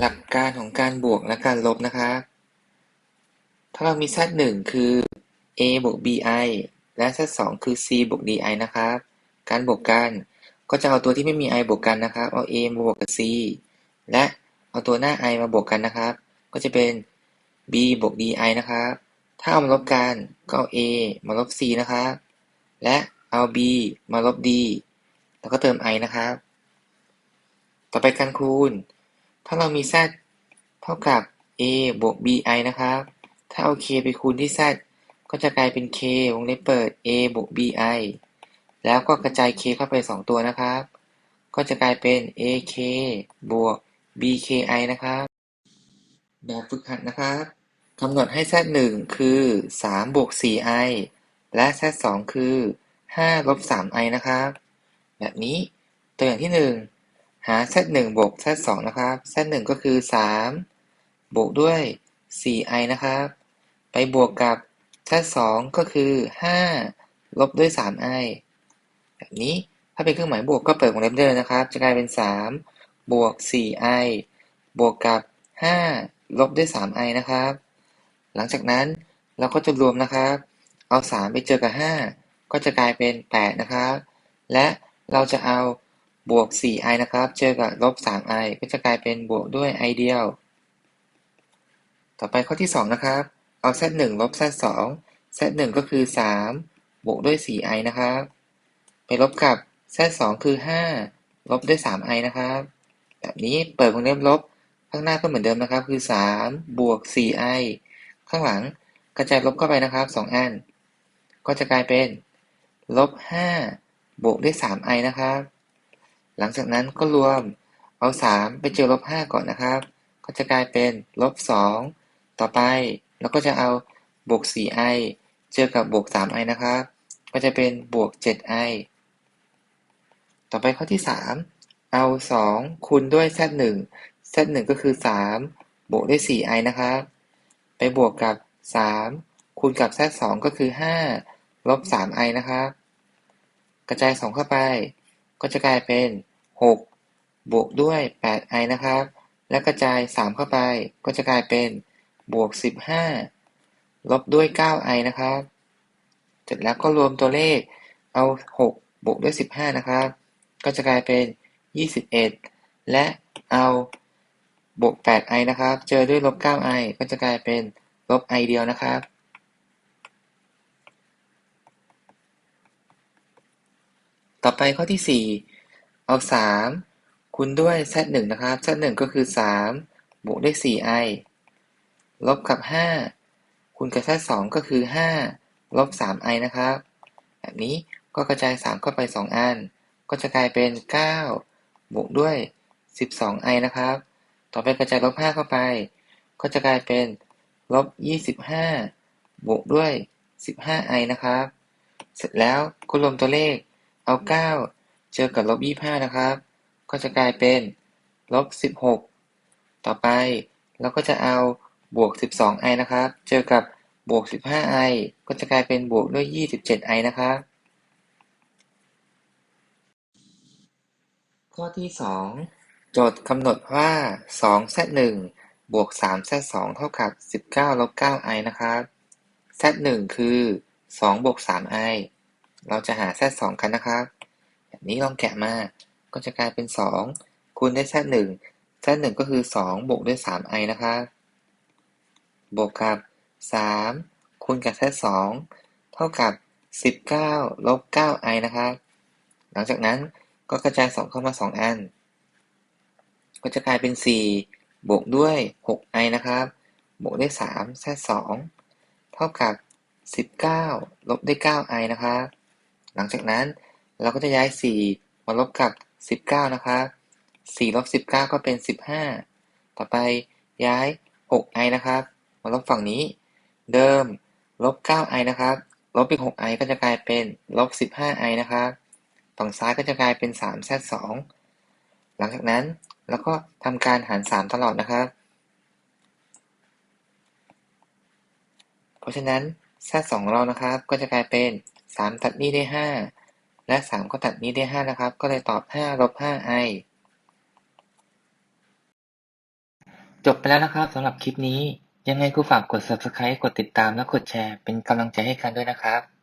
หลักการของการบวกและการลบนะครับถ้าเรามี z 1คือ a บวก bi และ z 2คือ c บวก di นะครับ การบวกกันก็จะเอาตัวที่ไม่มี i บวกกันนะครับ เอา a มาบวกกับ c และเอาตัวหน้า i มาบวกกันนะครับ ก็จะเป็น b บวก di นะครับ ถ้าเอามาลบกันก็เอา a มาลบ c นะครับ และเอา b มาลบ d แล้วก็เติม i นะครับ ต่อไปการคูณ ถ้าเรามี z เท่ากับ a บวก bi นะครับ ถ้าเอา k ไปคูณที่ z ก็จะกลายเป็น k วงเล็บเปิด a บวก bi แล้วก็กระจาย k เข้าไป 2 ตัวนะครับ ก็จะกลายเป็น ak บวก bki นะครับ แบบฝึกหัดนะครับกำหนดให้ z 1คือ 3 บวก 4i และ z 2คือ 5 ลบ 3i นะครับ แบบนี้ตัวอย่างที่ 1 หา z 1บวก z 2นะครับ z 1ก็คือ 3 บวกด้วย 4i นะครับ ไปบวกกับ z 2ก็คือ 5 ลบด้วย 3i แบบนี้ถ้าเป็นเครื่องหมายบวกก็เปิดวงเล็บได้เลยนะครับ จะกลายเป็น 3 บวก 4i บวกกับ 5 ลบด้วย 3i นะครับ หลังจากนั้นเราก็จะรวมนะครับ เอา 3 ไปเจอกับ 5 ก็จะกลายเป็น 8 นะครับ และเราจะเอา บวก 4i นะครับ เจอกับลบ 3i ก็จะกลายเป็นบวกด้วย i เดียว ต่อไปข้อที่ 2 นะครับ เอา z 1 ลบ z 2 z 1 ก็คือ 3 บวกด้วย 4i นะครับ ไปลบกับ z 2 คือ 5 ลบด้วย 3i นะครับ แบบนี้เปิดวงเล็บลบ ข้างหน้าก็เหมือนเดิมนะครับ คือ 3 บวก 4i ข้างหลังกระจายลบเข้าไปนะครับ 2 อัน ก็จะกลายเป็นลบ 5 บวกด้วย 3i นะครับ หลังจากนั้นก็รวมเอา 3 ไปเจอลบ 5 ก่อนนะครับ ก็จะกลายเป็นลบ 2 ต่อไปเราก็จะเอาบวก 4i เจอกับบวก 3i นะครับ ก็จะเป็นบวก 7i ต่อไปข้อที่ 3 เอา 2 คูณด้วย z 1 z 1 ก็คือ 3 บวกด้วย 4i นะครับ ไปบวกกับ 3 คูณกับ z 2 ก็คือ 5 ลบ 3i นะครับ กระจาย 2 เข้าไป ก็จะกลายเป็น 6 บวกด้วย 8i นะครับ และกระจาย 3 เข้าไป ก็จะกลายเป็น บวก 15 ลบด้วย 9i นะครับ เสร็จแล้วก็รวมตัวเลข เอา 6 บวกด้วย 15 นะครับ ก็จะกลายเป็น 21 และเอาบวก 8i นะครับ เจอด้วยลบ 9i ก็จะกลายเป็นลบ i เดียวนะครับ ต่อไปข้อที่ 4 เอา 3 คูณด้วย z 1นะครับ z 1ก็คือ 3 บวกด้วย 4i ลบกับ 5 คูณกับ z 2ก็คือ 5 ลบ 3i นะครับ แบบนี้ก็กระจาย 3 เข้าไป 2 อัน ก็จะกลายเป็น 9 บวกด้วย 12i นะครับ ต่อไปกระจายลบ 5 เข้าไป ก็จะกลายเป็นลบ 25 บวกด้วย 15i นะครับ เสร็จแล้วก็รวมตัวเลข เอาเก้าเจอกับลบยี่สิบห้านะครับ ก็จะกลายเป็นลบสิบหกต่อไปเราก็จะเอาบวกสิบสองไอนะครับ เจอกับบวกสิบห้าไอก็จะกลายเป็นบวกด้วยยี่สิบเจ็ดไอนะครับ ข้อที่สองโจทย์กำหนดว่าสองแซหนึ่งบวกสามแซสองเท่ากับสิบเก้าลบเก้าไอนะครับแซหนึ่งคือสองบวกสามไอ เราจะหา z 2กันนะครับ แบบนี้ลองแกะมา ก็จะกลายเป็น 2 คูณด้วย z 1 z 1ก็คือ 2 บวกด้วย 3i นะครับ บวกกับ 3 คูณกับ z 2เท่ากับ 19 ลบ 9i นะครับ หลังจากนั้นก็กระจาย 2 เข้ามา 2 อัน ก็จะกลายเป็น 4 บวกด้วย 6i นะครับ บวกด้วย 3 z 2เท่ากับ 19 ลบด้วย 9i นะครับ หลังจากนั้นเราก็จะย้าย 4 มาลบกับ 19 นะครับ4ลบ19 ก็เป็น 15 ต่อไปย้าย 6i นะครับ มาลบฝั่งนี้ เดิมลบ 9i นะครับ ลบอีก 6i ก็จะกลายเป็นลบ 15i นะครับฝั่งซ้ายก็จะกลายเป็น 3 z 2 หลังจากนั้นเราก็ทำการหาร 3 ตลอดนะครับ เพราะฉะนั้น z 2 ของเรานะครับ ก็จะกลายเป็น สามตัดนี้ได้ห้าและสามก็ตัดนี้ได้ห้านะครับ ก็เลยตอบห้าลบห้าไอจบไปแล้วนะครับสำหรับคลิปนี้ ยังไงครูฝากกด subscribe กดติดตามและกดแชร์เป็นกำลังใจให้กันด้วยนะครับ